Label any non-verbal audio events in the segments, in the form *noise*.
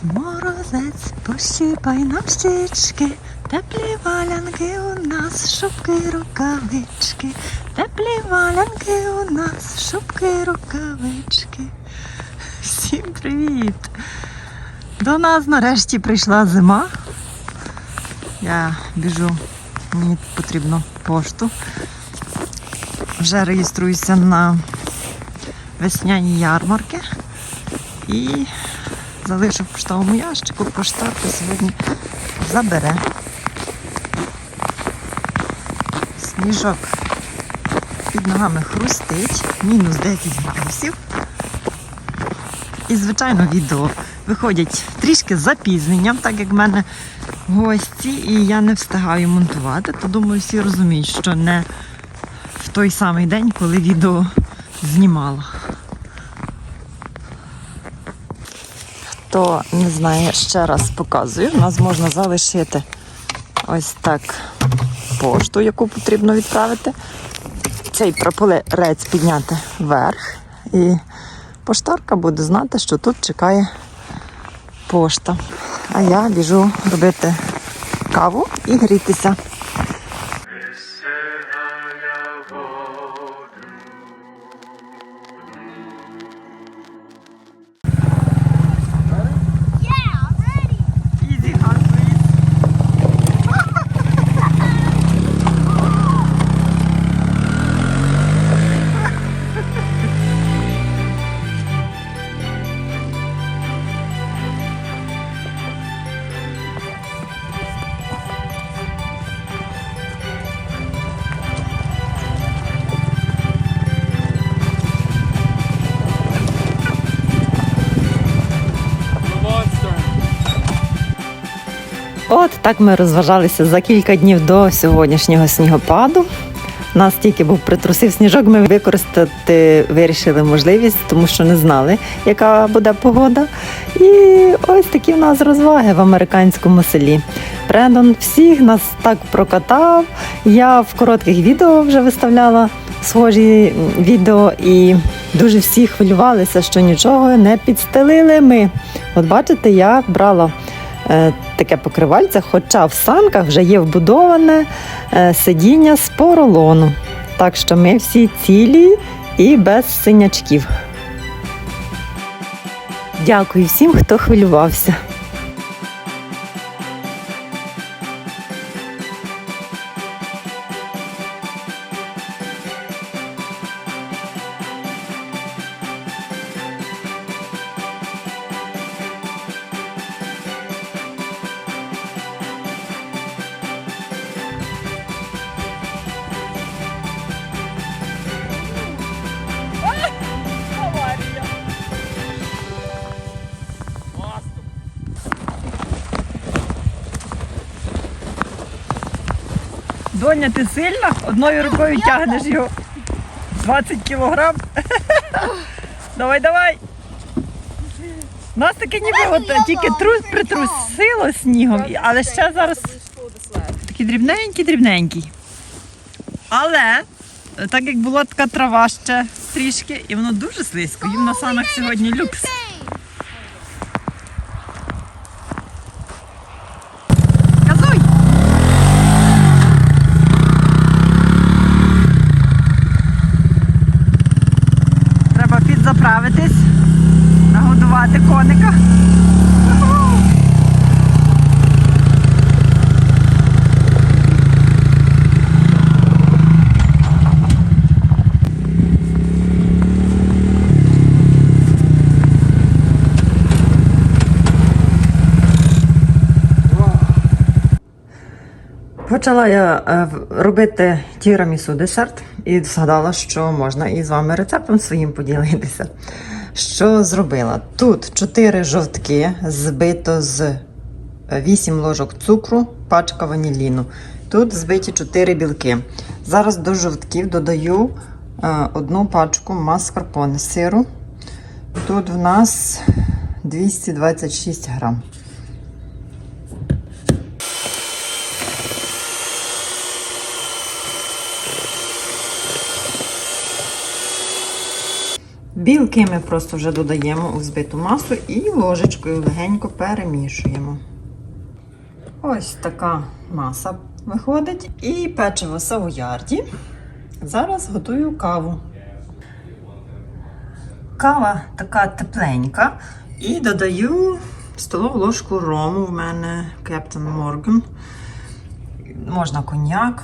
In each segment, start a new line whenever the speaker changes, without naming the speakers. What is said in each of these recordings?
мороз, морозець, пощипай нам щічки, теплі валянки у нас, шубки, рукавички, теплі валянки у нас, шубки, рукавички. Всім привіт! До нас нарешті прийшла зима. Я біжу, мені потрібно пошту. Вже реєструюся на весняні ярмарки і залишу в поштовому ящику. Поштарка сьогодні забере. Сніжок під ногами хрустить, мінус 10 градусів. І, звичайно, відео виходять трішки запізненням, так як в мене гості, і я не встигаю монтувати, то думаю, всі розуміють, що не в той самий день, коли відео знімала. Хто не знає, ще раз показую. У нас можна залишити ось так пошту, яку потрібно відправити. Цей прополерець підняти вверх. І поштарка буде знати, що тут чекає пошта. А я біжу робити каву і грітися. От так ми розважалися за кілька днів до сьогоднішнього снігопаду. Нас тільки був притрусив сніжок, ми використати вирішили можливість, тому що не знали, яка буде погода. І ось такі в нас розваги в американському селі. Брендон всіх нас так прокатав. Я в коротких відео вже виставляла схожі відео і дуже всі хвилювалися, що нічого не підстелили ми. От бачите, я брала таке покривальце, хоча в санках вже є вбудоване е, сидіння з поролону. Так що ми всі цілі і без синячків. Дякую всім, хто хвилювався. Доня, ти сильна? Одною рукою тягнеш його 20 кілограм. *laughs* давай, давай. Нас таке ніби от тільки трус притрусило снігом, але ще зараз такий дрібненький, дрібненький. Але е, так як була така трава ще трішки, і воно дуже слизько. Їм на санах сьогодні люкс. Почала я е, робити тірамісу десерт і згадала, що можна і з вами рецептом своїм поділитися. Що зробила? Тут 4 жовтки, збито з 8 ложок цукру, пачка ваніліну. Тут збиті 4 білки. Зараз до жовтків додаю е, одну пачку маскарпоне сиру. Тут в нас 226 грам. Білки ми просто вже додаємо у збиту масу і ложечкою легенько перемішуємо. Ось така маса виходить. І печиво савоярді. Зараз готую каву. Кава така тепленька. І додаю столову ложку рому. В мене Captain Morgan. Можна коньяк,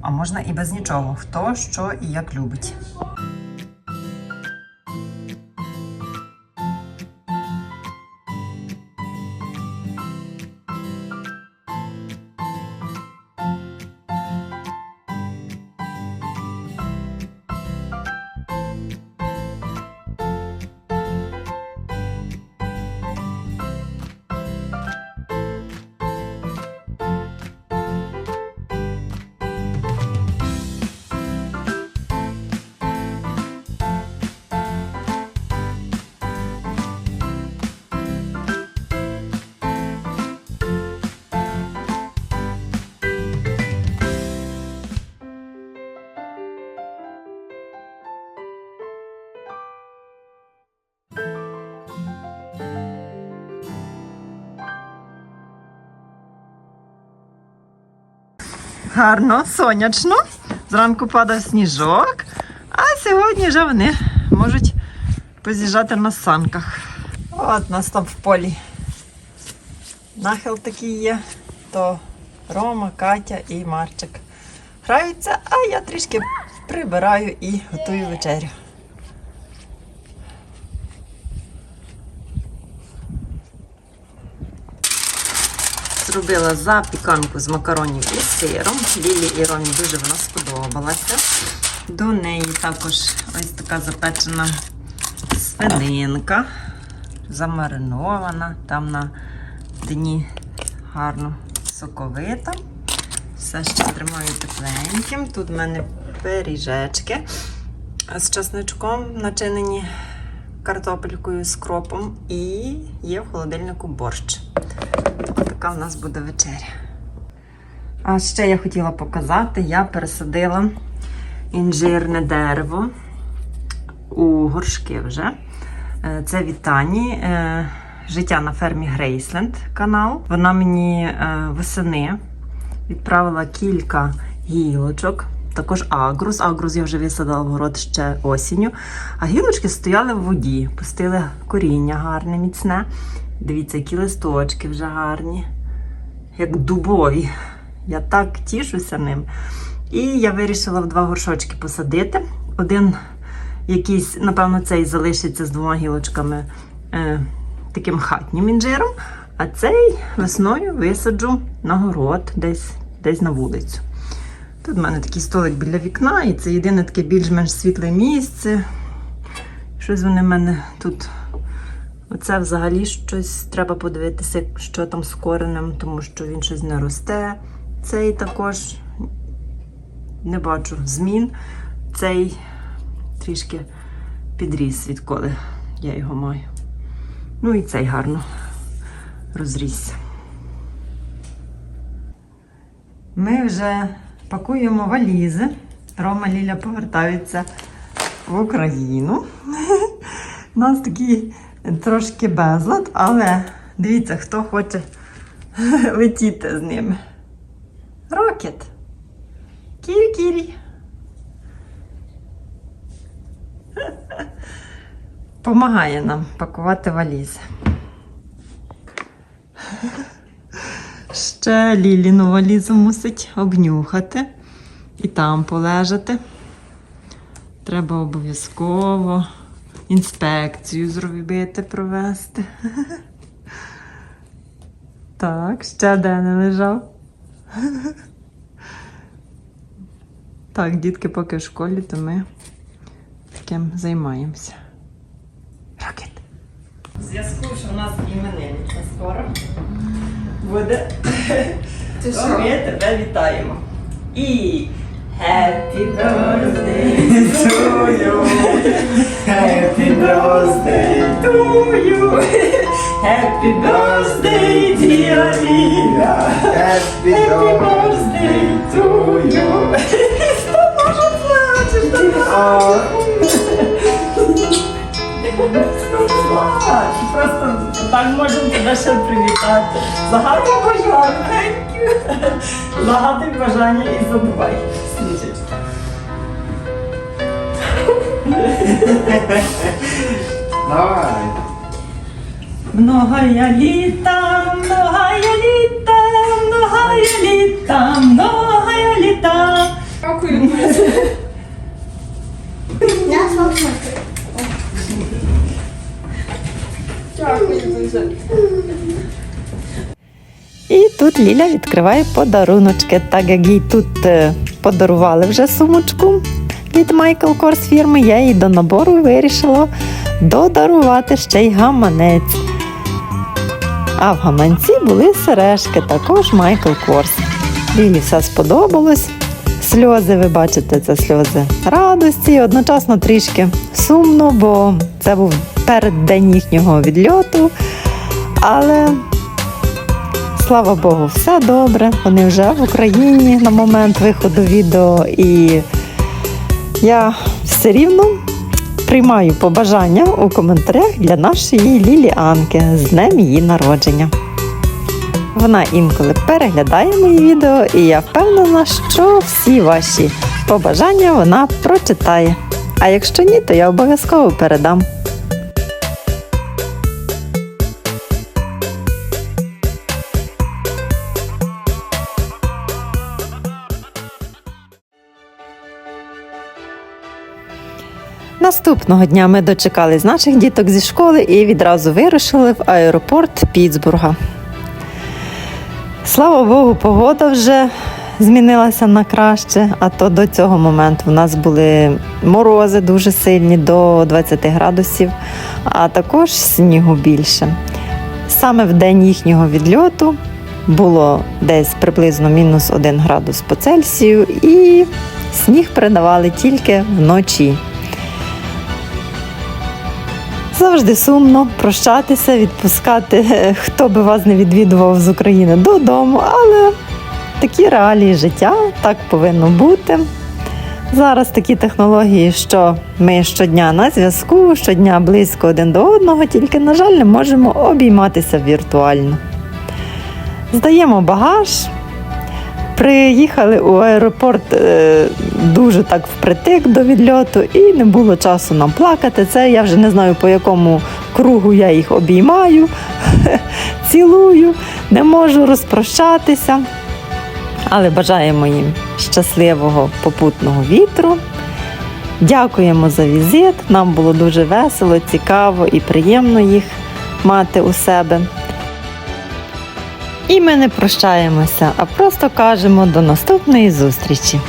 а можна і без нічого. Хто що і як любить. Гарно, сонячно. Зранку падав сніжок, а сьогодні вже вони можуть поз'їжджати на санках. От нас там в полі. Нахил такий є, то Рома, Катя і Марчик граються, а я трішки прибираю і готую вечерю. Зробила запіканку з макаронів із сиром. Лілі і Ромі дуже вона сподобалася. До неї також ось така запечена свининка, замаринована, там на дні гарно соковита. Все ще тримаю тепленьким. Тут в мене пиріжечки з чесничком, начинені картопелькою з кропом, і є в холодильнику борщ. Така в нас буде вечеря. А ще я хотіла показати, я пересадила інжирне дерево у горшки вже. Е, Це від Тані. е, Життя на фермі Грейсленд канал. Вона мені е, восени відправила кілька гілочок. Також агрус. Агрус я вже висадила в город ще осінню. А гілочки стояли в воді, пустили коріння гарне, міцне. Дивіться, які листочки вже гарні, як дубові. Я так тішуся ним. І я вирішила в два горшочки посадити. Один якийсь, напевно, цей залишиться з двома гілочками е, таким хатнім інжиром, а цей весною висаджу на город, десь, десь на вулицю. Тут в мене такий столик біля вікна, і це єдине таке більш-менш світле місце. Щось вони в мене тут. Оце взагалі щось треба подивитися, що там з коренем, тому що він щось не росте. Цей також не бачу змін. Цей трішки підріс, відколи я його маю. Ну і цей гарно розрісся. Ми вже пакуємо валізи. Рома Ліля повертаються в Україну. *laughs* У нас такий трошки безлад, але дивіться, хто хоче *laughs* летіти з ними. Рокет. Кірі-кірі. *laughs* Помагає нам пакувати валізи. Ще Ліліну валізу мусить обнюхати і там полежати. Треба обов'язково інспекцію зробити, провести. *laughs* Так, ще де не лежав. *laughs* Так, дітки поки в школі, то ми таким займаємося. Рокет. В зв'язку, що в нас іменинниця скоро буде.
Ти
то
що?
ми тебе вітаємо. І Happy birthday to you. Happy birthday to you. Happy birthday, dear Lila.
Happy
Happy birthday to you. *laughs* ще привітати. Загадуй бажання. Загадуй бажання і забувай. Сніжечка.
Давай.
я літа, многая тут Ліля відкриває подаруночки, так як їй тут е, подарували вже сумочку від Michael Kors фірми, я їй до набору вирішила додарувати ще й гаманець. А в гаманці були сережки, також Michael Kors. Лілі все сподобалось. Сльози, ви бачите, це сльози радості, одночасно трішки сумно, бо це був переддень їхнього відльоту. Але Слава Богу, все добре. Вони вже в Україні на момент виходу відео, і я все рівно приймаю побажання у коментарях для нашої Лілі Анки з днем її народження. Вона інколи переглядає мої відео, і я впевнена, що всі ваші побажання вона прочитає. А якщо ні, то я обов'язково передам. Наступного дня ми дочекались наших діток зі школи і відразу вирушили в аеропорт Пітсбурга. Слава Богу, погода вже змінилася на краще, а то до цього моменту в нас були морози дуже сильні до 20 градусів, а також снігу більше. Саме в день їхнього відльоту було десь приблизно мінус 1 градус по Цельсію, і сніг передавали тільки вночі. Завжди сумно прощатися, відпускати, е, хто би вас не відвідував з України додому, але такі реалії життя, так повинно бути. Зараз такі технології, що ми щодня на зв'язку, щодня близько один до одного, тільки, на жаль, не можемо обійматися віртуально. Здаємо багаж. Приїхали у аеропорт е, дуже так впритик до відльоту, і не було часу нам плакати. Це я вже не знаю, по якому кругу я їх обіймаю, *laughs* цілую, не можу розпрощатися. Але бажаємо їм щасливого попутного вітру. Дякуємо за візит. Нам було дуже весело, цікаво і приємно їх мати у себе. І ми не прощаємося, а просто кажемо до наступної зустрічі.